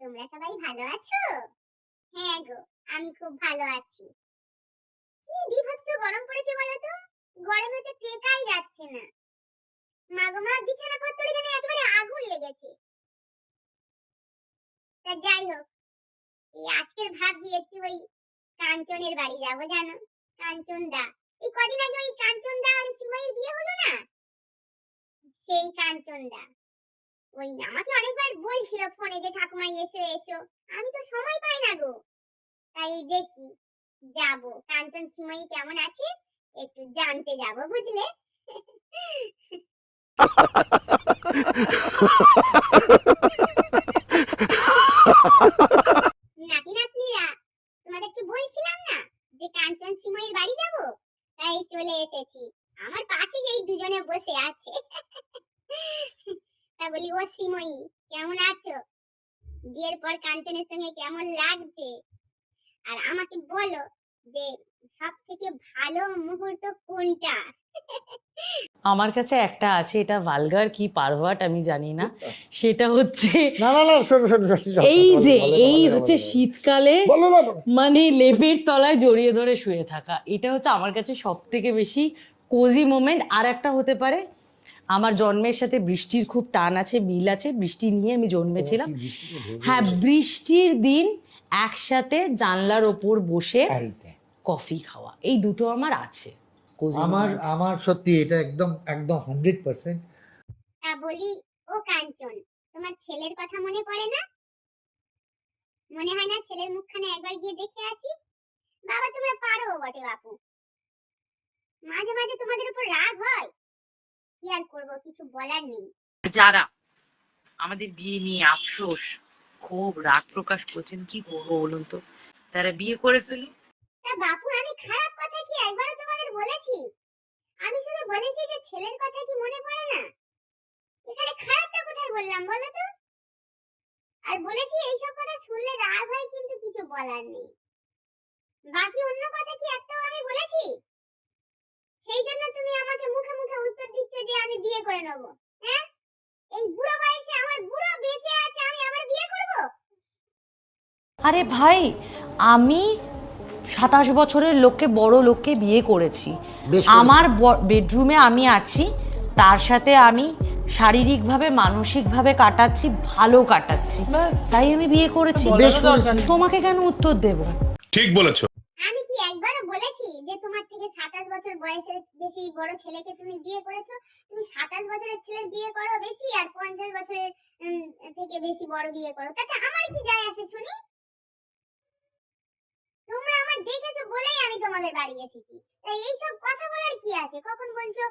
তোমরা সবাই ভালো আছো? হ্যাঁ গো, আমি খুব ভালো আছি। কি বিভৎস গরম পড়েছে বলো গরমে তো টেকাই যাচ্ছে না। মা গো, মা বিছানা পত্তরে যেন একেবারে আগুন লেগেছে। তা যাই হোক, এই আজকের ভাবছি একটু ওই কাঞ্চনের বাড়ি যাব জানো? কাঞ্চন দা এই কদিন আগে ওই কাঞ্চন দা আর সিমাইয়ের বিয়ে হলো না? সেই কাঞ্চন দা ওই আমাকে অনেকবার বলছিল ফোনে যে, ঠাকুমা, এসো এসো। আমি তো সময় পাই না গো। তাই দেখি কাঞ্চন, সিমাই কেমন আছে? একটু জানতে যাব, বুঝলে? নাতি, নাতনিরা, তোমাদেরকে বলছিলাম না যে, কাঞ্চন, সিমাইয়ের বাড়ি যাব? তাই চলে এসেছি। আমার পাশেই এই দুজনে বসে আছে। তা বলি ও সিময়ী কেমন আছো? বিয়ের পর কাঞ্চনের সঙ্গে কেমন লাগছে? আর আমাকে বলো যে সব থেকে ভালো মুহূর্ত কোনটা? আমার কাছে একটা আছে এটা ভালগার কি পারভাট আমি জানি না। সেটা হচ্ছে এই যে এই হচ্ছে শীতকালে বলো না বলো। মানে লেপের তলায় জড়িয়ে ধরে শুয়ে থাকা। এটা হচ্ছে আমার কাছে সব থেকে বেশি কোজি মোমেন্ট আর একটা হতে পারে আমার জন্মের সাথে বৃষ্টির খুব টান আছে মিল আছে বৃষ্টি নিয়ে আমি জন্মেছিলাম। হ্যাঁ বৃষ্টির দিন একসাথে জানলার ওপর বসে কফি খাওয়া এই দুটো আমার আছে। আমার আমার সত্যি এটা একদম একদম হান্ড্রেড পার্সেন্ট বলি ও কাঞ্চন তোমার ছেলের কথা মনে পড়ে না? মনে হয় না ছেলের মুখখানে একবার গিয়ে দেখে আসি? বাবা তোমরা পারো বটে বাপু। মাঝে মাঝে তোমাদের উপর রাগ হয়। কি আর করব? কিছু বলার নেই। যারা আমাদের বিয়ে নিয়ে আফসোস ক্ষোভ রাগ প্রকাশ করছেন কি করব বলুন তো? তারা বিয়ে করে ফেলুন বাপু আমি খারাপ কথা কি একবারও তোমাদের বলেছি? আমি শুধু বলেছি যে ছেলের কথা কি মনে পড়ে না? এখানে খারাপটা কোথায় বললাম বলো তো? আর বলেছি এইসব কথা শুনলে রাগ হয় কিন্তু কিছু বলার নেই। বাকি অন্য কথা কি একটাও আমি বলেছি? তুমি আমাকে মুখে মুখে উত্তর দিচ্ছ যে আমি বিয়ে করে নেব হ্যাঁ? এই বুড়ো বয়সে আমার বুড়ো বেঁচে আছে আমি আবার বিয়ে করব? আরে ভাই আমি সাতাশ বছরের লোককে বড় লোককে বিয়ে করেছ। আমার বেডরুমে আমি আছি তার সাথে আমি শারীরিকভাবে মানসিকভাবে কাটাচ্ছি ভালো কাটাচ্ছি। তাই আমি বিয়ে করেছি। তোমাকে কেন উত্তর দেব? ঠিক বলেছ আমি কি একবারও বলেছি যে তোমার থেকে সাতাশ বছর বয়সের বেশি বড় ছেলেকে তুমি বিয়ে করেছ, তুমি সাতাশ বছরের ছেলের বিয়ে করো বেশি আর পঞ্চাশ বছরের থেকে বেশি বড় বিয়ে করো। তাতে আমার কি যায় আসে শুনি? তোমরা আমার দেখেছ বলেই আমি তোমাদের বাড়ি এসেছি। তাই এইসব কথা বলার কি আছে? কখন বলছো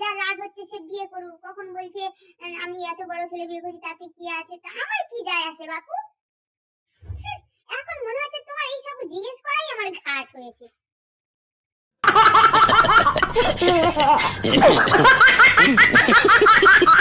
যার রাগ হচ্ছে সে বিয়ে করুক, কখন বলছে আমি এত বড় ছেলে বিয়ে করছি তাতে কি আছে? তা আমার কি যায় আসে বাপু? এখন মনে হচ্ছে তোমার এইসব জিজ্ঞেস করাই আমার ঘাট হয়েছে। ハハハハハ!